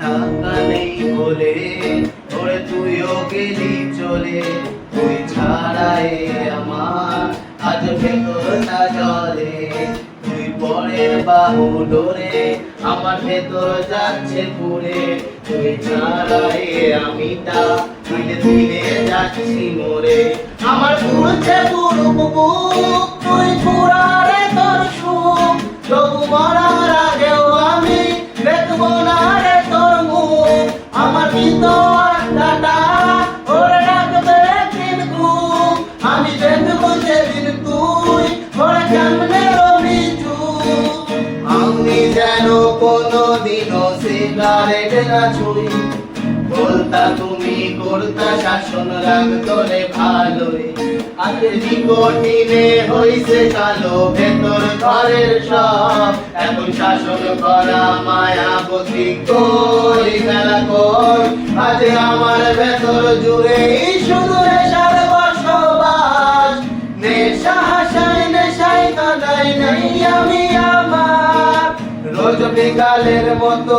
টাকা নেই বলে, ওরে তুইও গেলি চলে। তুই ছাড়াই আমার আজ ভেতরটা জলে। তুই পরের বাহু ডোরে আমার ভেতর যাচ্ছে পুরে। তুই ছাড়াই আমিটা ধীরে ধীরে যাচ্ছি মরে। আমার পুরু বুক, তুই পুরারে তোর সুখ। তবু মরার ভিতর ডাটা ওরে রাখবে দিন আমি দেখব যেদিন তুই ওরে কেমনে রবি আমি যেন কোনো দিনও সিগারেট না ছুই। বলতা তুমি করতা, শাসন রাগ তোরে ভালোই। ভেতর ঘরের সব। এখন শাসন করা মায়া গতি কই মেলা কই আমার ভেতর জুড়ে শুধু নেশার বসবাস। নেশা নেশাই কাদাই নাই আমি আমার। রোজ বিকালের মতো